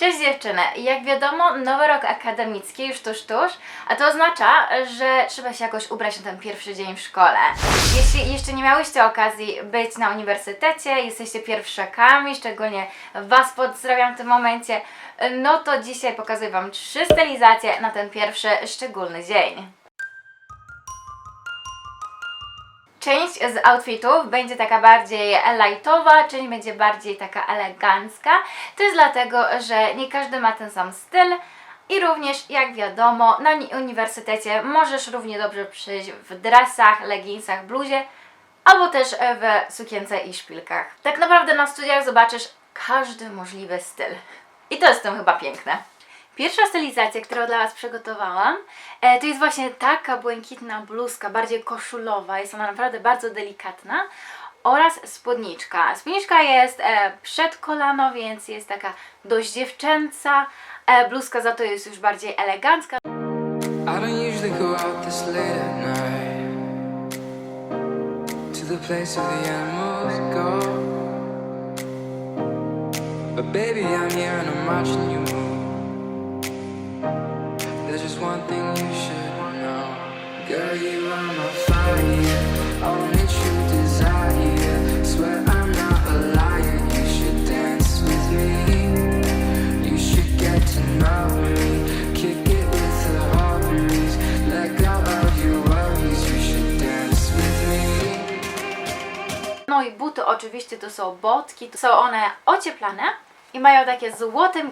Cześć dziewczyny! Jak wiadomo, nowy rok akademicki już tuż, tuż, a to oznacza, że trzeba się jakoś ubrać na ten pierwszy dzień w szkole. Jeśli jeszcze nie miałyście okazji być na uniwersytecie, jesteście pierwszakami, szczególnie Was pozdrawiam w tym momencie, no to dzisiaj pokazuję Wam trzy stylizacje na ten pierwszy szczególny dzień. Część z outfitów będzie taka bardziej lightowa, część będzie bardziej taka elegancka. To jest dlatego, że nie każdy ma ten sam styl. I również, jak wiadomo, na uni- uniwersytecie możesz równie dobrze przyjść w dresach, leginsach, bluzie, albo też w sukience i szpilkach. Tak naprawdę na studiach zobaczysz każdy możliwy styl. I to jest tym chyba piękne. Pierwsza stylizacja, którą dla Was przygotowałam, e, to jest właśnie taka błękitna bluzka, bardziej koszulowa. Jest ona naprawdę bardzo delikatna. Oraz spódniczka. Spódniczka jest e, przed kolano, więc jest taka dość dziewczęca. E, bluzka za to jest już bardziej elegancka. But baby, I'm here and I'm watching you move. Just one thing you should know, girl. You are my fire, desire. Swear I'm not a liar. You should dance with me. You should get to know me. No i buty oczywiście to są botki. To są one ocieplane i mają takie złote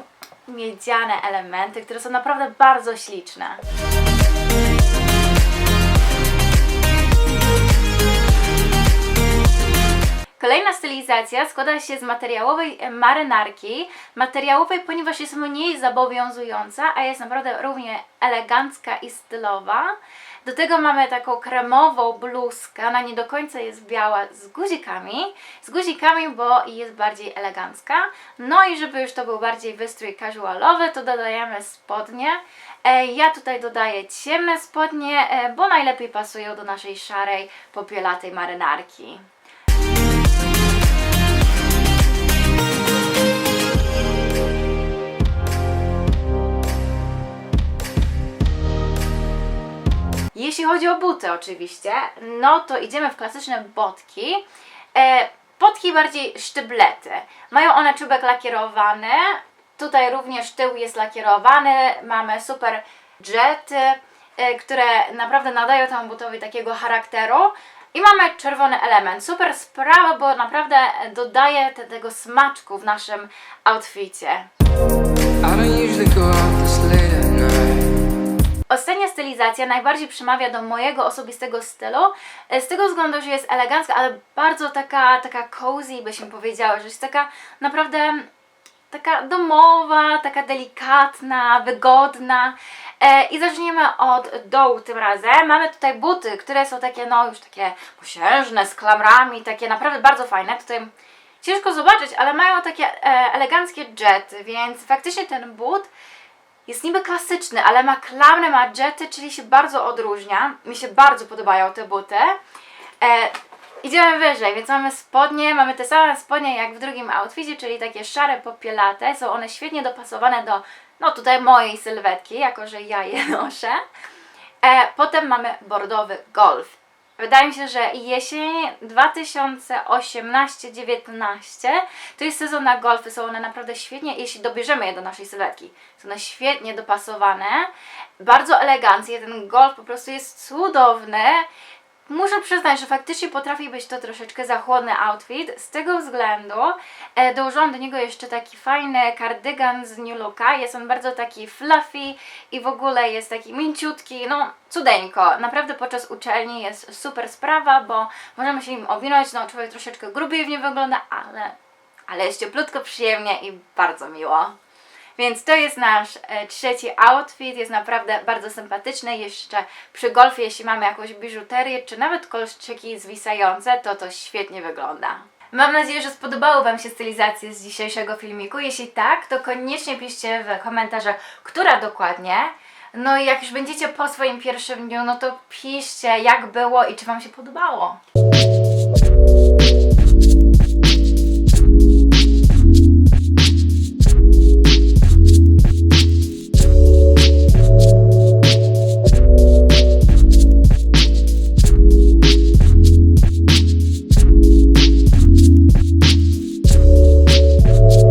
miedziane elementy, które są naprawdę bardzo śliczne. Kolejna stylizacja składa się z materiałowej marynarki. Materiałowej, ponieważ jest mniej zobowiązująca, a jest naprawdę równie elegancka i stylowa. Do tego mamy taką kremową bluzkę, ona nie do końca jest biała z guzikami. Z guzikami, bo jest bardziej elegancka. No i żeby już to był bardziej wystrój casualowy, to dodajemy spodnie. E, Ja tutaj dodaję ciemne spodnie, e, bo najlepiej pasują do naszej szarej, popielatej marynarki. Chodzi o buty oczywiście, no to idziemy w klasyczne botki. E, botki bardziej sztyblety. Mają one czubek lakierowany. Tutaj również tył jest lakierowany. Mamy super jety, e, które naprawdę nadają temu butowi takiego charakteru. I mamy czerwony element. Super sprawa, bo naprawdę dodaje te, tego smaczku w naszym outficie. I don't usually go out this late. Ostatnia stylizacja najbardziej przemawia do mojego osobistego stylu, e, z tego względu, że jest elegancka, ale bardzo taka, taka cozy, byśmy powiedziały, że jest taka naprawdę taka domowa, taka delikatna, wygodna. E, I zaczniemy od dołu tym razem. Mamy tutaj buty, które są takie, no już takie posiężne, z klamrami, takie naprawdę bardzo fajne. Tutaj ciężko zobaczyć, ale mają takie e, eleganckie jety, więc faktycznie ten but jest niby klasyczny, ale ma klamrę, ma jety, czyli się bardzo odróżnia. Mi się bardzo podobają te buty. E, idziemy wyżej, więc mamy spodnie, mamy te same spodnie jak w drugim outficie, czyli takie szare popielate. Są one świetnie dopasowane do, no tutaj mojej sylwetki, jako że ja je noszę. E, potem mamy bordowy golf. Wydaje mi się, że jesień 2018-19 to jest sezon na golfy. Są one naprawdę świetnie, jeśli dobierzemy je do naszej sylwetki. Są one świetnie dopasowane, bardzo eleganckie. Ten golf po prostu jest cudowny. Muszę przyznać, że faktycznie potrafi być to troszeczkę za chłodny outfit. Z tego względu e, dołożyłam do niego jeszcze taki fajny kardygan z New Looka. Jest on bardzo taki fluffy i w ogóle jest taki mięciutki, no cudeńko. Naprawdę podczas uczelni jest super sprawa, bo możemy się im owinąć. No człowiek troszeczkę grubiej w nim wygląda, ale, ale jest cieplutko, przyjemnie i bardzo miło. Więc to jest nasz e, trzeci outfit, jest naprawdę bardzo sympatyczny. Jeszcze przy golfie, jeśli mamy jakąś biżuterię, czy nawet kolczyki zwisające, to to świetnie wygląda. Mam nadzieję, że spodobały Wam się stylizacje z dzisiejszego filmiku. Jeśli tak, to koniecznie piszcie w komentarzach, która dokładnie. No i jak już będziecie po swoim pierwszym dniu, no to piszcie jak było i czy Wam się podobało.